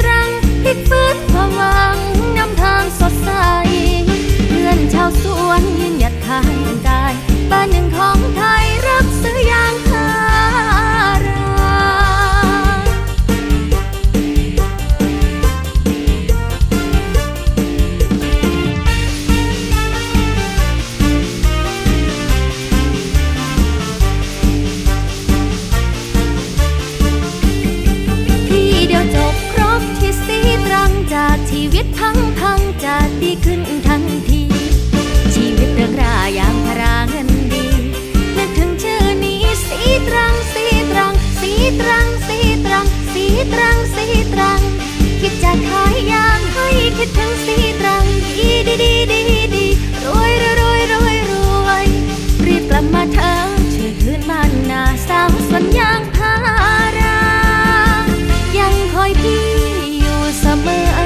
ตรังพลิกฟื้นความหวังนำทางสดใสเพื่อนชาวสวนีตรังสีตรัง คิดจะขายยางให้คิดถึงสีตรังดีดีดีดีดีรวยรวยรวยรวยรวยรีบกลับมาเถอะช่วยคืนบ้านนาสาวสวนยางพารา ยังคอยพี่อยู่เสมอ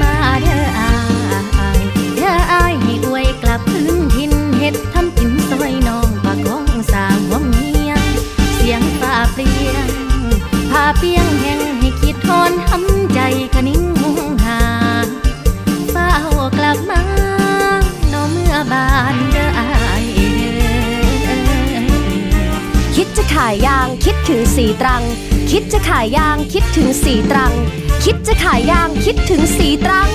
มาเด้อไอ้ไอ้ไอ้กลับพื้นทินเห็ดท ถึงสีตรัง คิดจะขายยางคิดถึงสีตรัง คิดจะขายยางคิดถึงสีตรัง